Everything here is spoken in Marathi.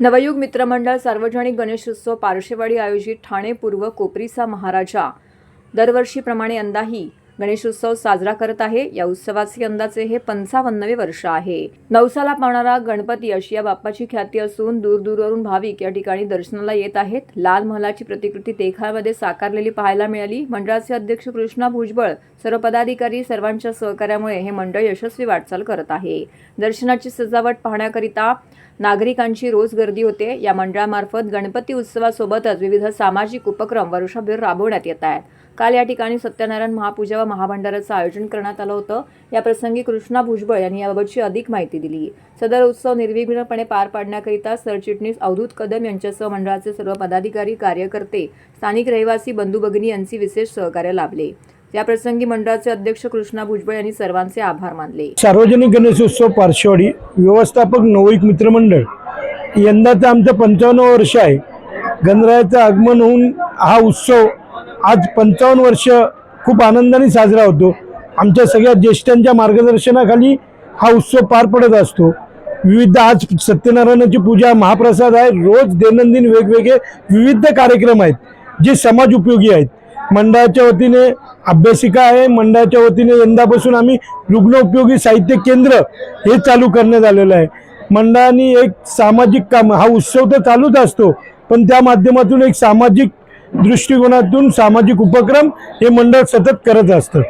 नवयुग मित्रमंडळ सार्वजनिक गणेशोत्सव पारशेवाडी आयोजित ठाणे पूर्व कोपरीसा महाराजा. दरवर्षीप्रमाणे यंदाही गणेशोत्सव साजरा करत आहे. या उत्सवाचे यंदाचे हे पंचावन्नवे वर्ष आहे. नवसाला पावणारा गणपती अशी या बाप्पाची ख्याती असून दूरदूरवरून भाविक या ठिकाणी दर्शनाला येत आहेत. लाल महालाची प्रतिकृती तेखामध्ये साकारलेली पाहायला मिळाली. मंडळाचे अध्यक्ष कृष्णा भुजबळ सर्व पदाधिकारी सर्वांच्या सहकार्यामुळे हे मंडळ यशस्वी वाटचाल करत आहे. दर्शनाची सजावट पाहण्याकरिता नागरिकांची रोज गर्दी होते. या मंडळामार्फत गणपती उत्सवासोबतच विविध सामाजिक उपक्रम वर्षभर राबवण्यात येत आहेत. काल या ठिकाणी सत्यनारायण महापूजा व महाभंडाराचं आयोजन करण्यात आलं होतं. या प्रसंगी कृष्णा भुजबळ यांनी याबाबतची अधिक माहिती दिली. सदर उत्सव निर्विघ्नपणे पार पाडण्याकरिता सरचिटणीस अवधूत कदम यांच्यासह मंडळाचे सर्व पदाधिकारी कार्यकर्ते स्थानिक रहिवासी बंधू भगिनी यांची विशेष सहकार्य लाभले. या प्रसंगी मंडळाचे अध्यक्ष कृष्णा भुजबळ यांनी सर्वांचे आभार मानले. सार्वजनिक गणेशोत्सव पार्श्ववाडी व्यवस्थापक नवईक मित्रमंडळ. यंदाचं आमचं पंचावन्न वर्ष आहे. गणरायाचं आगमन होऊन हा उत्सव आज पंचावन्न वर्ष खूप आनंदाने साजरा होतो. आमच्या सगळ्या ज्येष्ठांच्या मार्गदर्शनाखाली हा उत्सव पार पडत असतो. विविध आज सत्यनारायणाची पूजा महाप्रसाद आहे. रोज दैनंदिन वेगवेगळे विविध कार्यक्रम आहेत जे समाज उपयोगी आहेत. मंडळाच्या वतीने अभ्यासिका आहे. मंडळाच्या वतीने यंदापासून आम्ही रुग्ण उपयोगी साहित्य केंद्र हे चालू करण्यात आलेलं आहे. मंडळाने एक सामाजिक काम हा उत्सव तर चालूच असतो पण त्या माध्यमातून एक सामाजिक दृष्टिकोनातून सामाजिक उपक्रम हे मंडळ सतत करत असतं.